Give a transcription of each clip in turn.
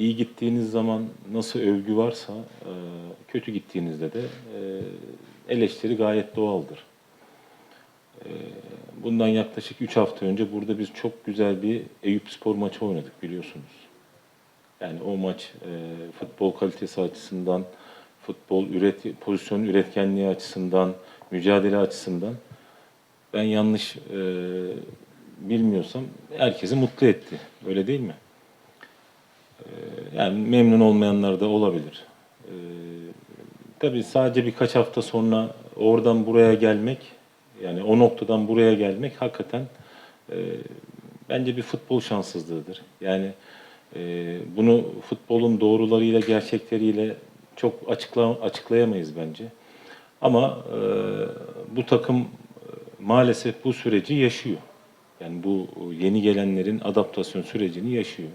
iyi gittiğiniz zaman nasıl övgü varsa e, kötü gittiğinizde de e, eleştiri gayet doğaldır. E, Bundan yaklaşık 3 hafta önce burada biz çok güzel bir Eyüp Spor maçı oynadık biliyorsunuz. Yani o maç e, futbol kalitesi açısından, futbol üret pozisyon üretkenliği açısından, mücadele açısından ben yanlış e, bilmiyorsam herkesi mutlu etti. Öyle değil mi? Yani memnun olmayanlar da olabilir. E, tabii sadece birkaç hafta sonra oradan buraya gelmek, yani o noktadan buraya gelmek hakikaten e, bence bir futbol şanssızlığıdır. Yani e, bunu futbolun doğrularıyla, gerçekleriyle çok açıkla, açıklayamayız bence. Ama e, bu takım maalesef bu süreci yaşıyor. Yani bu yeni gelenlerin adaptasyon sürecini yaşıyor.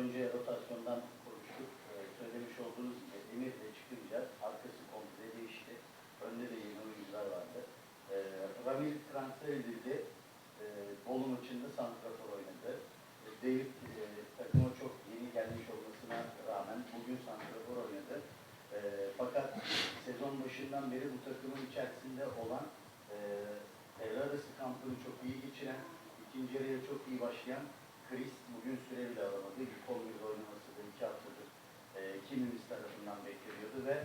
Önce rotasyondan konuştuk. Ee, söylemiş olduğunuz gibi Emir de çıkınca arkası komple değişti. Önde de yeni oyuncular vardı. Ee, Ramil transfer edildi. Ee, Bolu maçında santrafor oynadı. Ee, e, takıma çok yeni gelmiş olmasına rağmen bugün santrafor oynadı. Ee, fakat sezon başından beri bu takımın içerisinde olan e, arası kampını çok iyi geçiren, ikinci yarıya çok iyi başlayan Chris bugün süre bile alamadı. İlk 11'de oynaması da iki haftadır e, kimimiz tarafından bekleniyordu ve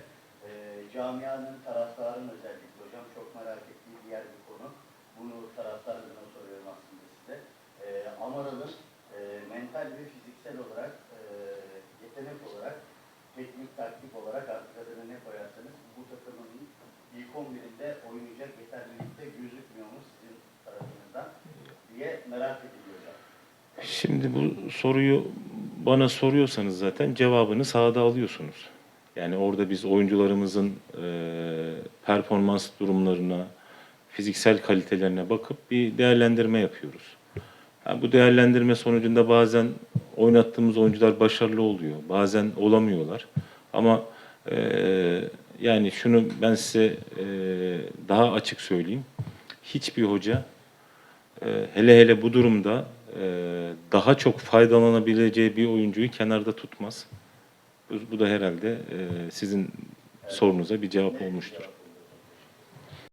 e, camianın, taraftarın özellikle hocam çok merak ettiği diğer bir konu. Bunu taraftar adına soruyorum aslında size. E, Amaral'ın e, mental ve fiziksel olarak, e, yetenek olarak, teknik, taktik olarak artık adını ne koyarsanız bu takımın ilk 11'inde oynayacak yeterlilikte Şimdi bu soruyu bana soruyorsanız zaten cevabını sahada alıyorsunuz. Yani orada biz oyuncularımızın e, performans durumlarına, fiziksel kalitelerine bakıp bir değerlendirme yapıyoruz. Ha, bu değerlendirme sonucunda bazen oynattığımız oyuncular başarılı oluyor, bazen olamıyorlar. Ama e, yani şunu ben size e, daha açık söyleyeyim. Hiçbir hoca e, hele hele bu durumda daha çok faydalanabileceği bir oyuncuyu kenarda tutmaz. Bu, da herhalde e, sizin sorunuza bir cevap olmuştur.